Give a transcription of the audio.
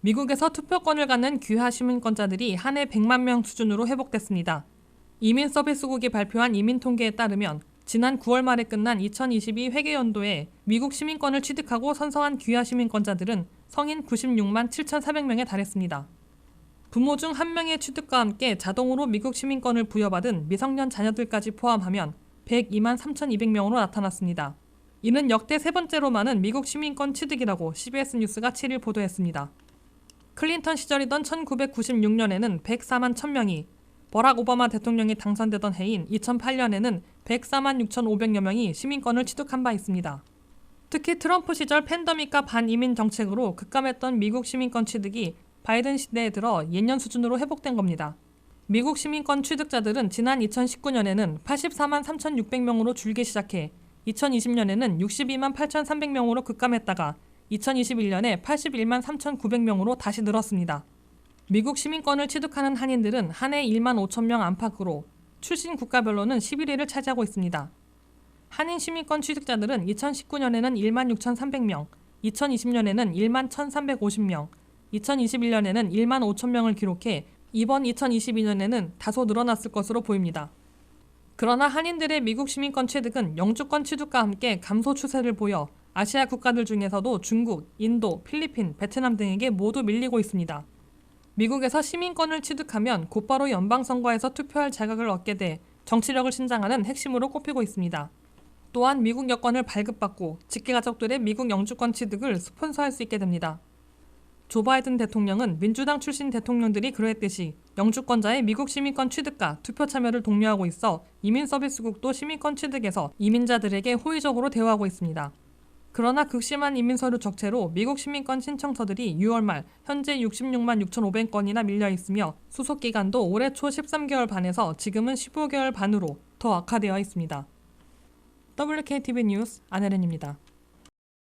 미국에서 투표권을 갖는 귀화 시민권자들이 한 해 100만 명 수준으로 회복됐습니다. 이민 서비스국이 발표한 이민 통계에 따르면 지난 9월 말에 끝난 2022 회계 연도에 미국 시민권을 취득하고 선서한 귀화 시민권자들은 성인 96만 7,400명에 달했습니다. 부모 중 한 명의 취득과 함께 자동으로 미국 시민권을 부여받은 미성년 자녀들까지 포함하면 102만 3,200명으로 나타났습니다. 이는 역대 세 번째로 많은 미국 시민권 취득이라고 CBS 뉴스가 7일 보도했습니다. 클린턴 시절이던 1996년에는 104만 1000명이, 버락 오바마 대통령이 당선되던 해인 2008년에는 104만 6,500여 명이 시민권을 취득한 바 있습니다. 특히 트럼프 시절 팬더믹과 반이민 정책으로 급감했던 미국 시민권 취득이 바이든 시대에 들어 예년 수준으로 회복된 겁니다. 미국 시민권 취득자들은 지난 2019년에는 84만 3,600명으로 줄기 시작해 2020년에는 62만 8,300명으로 급감했다가 2021년에 81만 3,900명으로 다시 늘었습니다. 미국 시민권을 취득하는 한인들은 한 해 1만 5천 명 안팎으로 출신 국가별로는 11위를 차지하고 있습니다. 한인 시민권 취득자들은 2019년에는 1만 6,300명, 2020년에는 1만 1,350명, 2021년에는 1만 5천 명을 기록해 이번 2022년에는 다소 늘어났을 것으로 보입니다. 그러나 한인들의 미국 시민권 취득은 영주권 취득과 함께 감소 추세를 보여 아시아 국가들 중에서도 중국, 인도, 필리핀, 베트남 등에게 모두 밀리고 있습니다. 미국에서 시민권을 취득하면 곧바로 연방선거에서 투표할 자격을 얻게 돼 정치력을 신장하는 핵심으로 꼽히고 있습니다. 또한 미국 여권을 발급받고 직계가족들의 미국 영주권 취득을 스폰서할 수 있게 됩니다. 조 바이든 대통령은 민주당 출신 대통령들이 그러했듯이 영주권자의 미국 시민권 취득과 투표 참여를 독려하고 있어 이민 서비스국도 시민권 취득에서 이민자들에게 호의적으로 대우하고 있습니다. 그러나 극심한 이민 서류 적체로 미국 시민권 신청서들이 6월 말 현재 66만 6,500건이나 밀려 있으며 수속 기간도 올해 초 13개월 반에서 지금은 15개월 반으로 더 악화되어 있습니다. WKTV 뉴스 안혜련입니다.